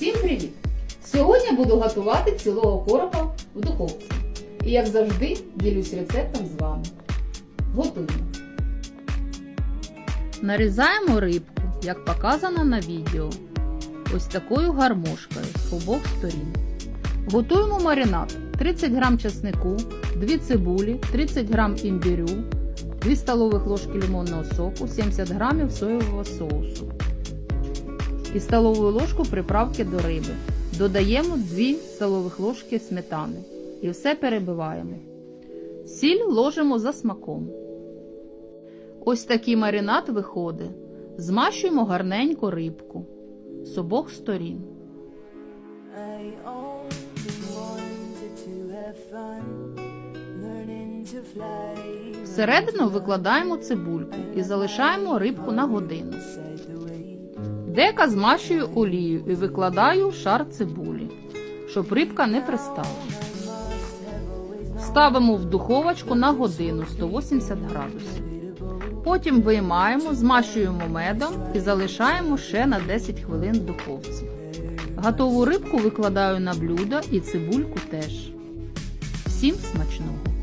Всім привіт! Сьогодні буду готувати цілого коропа в духовці. І як завжди ділюсь рецептом з вами. Готуємо. Нарізаємо рибку, як показано на відео. Ось такою гармошкою з обох сторін. Готуємо маринад. 30 г чеснику, 2 цибулі, 30 г імбирю, 2 столових ложки лимонного соку, 70 г соєвого соусу і столову ложку приправки до риби. Додаємо 2 столових ложки сметани і все перебиваємо. Сіль ложимо за смаком. Ось такий маринад виходить. Змащуємо гарненько рибку з обох сторін. Всередину викладаємо цибульку і залишаємо рибку на годину. Дека змащую олією і викладаю шар цибулі, щоб рибка не пристала. Ставимо в духовочку на годину 180 градусів. Потім виймаємо, змащуємо медом і залишаємо ще на 10 хвилин в духовці. Готову рибку викладаю на блюдо і цибульку теж. Всім смачного!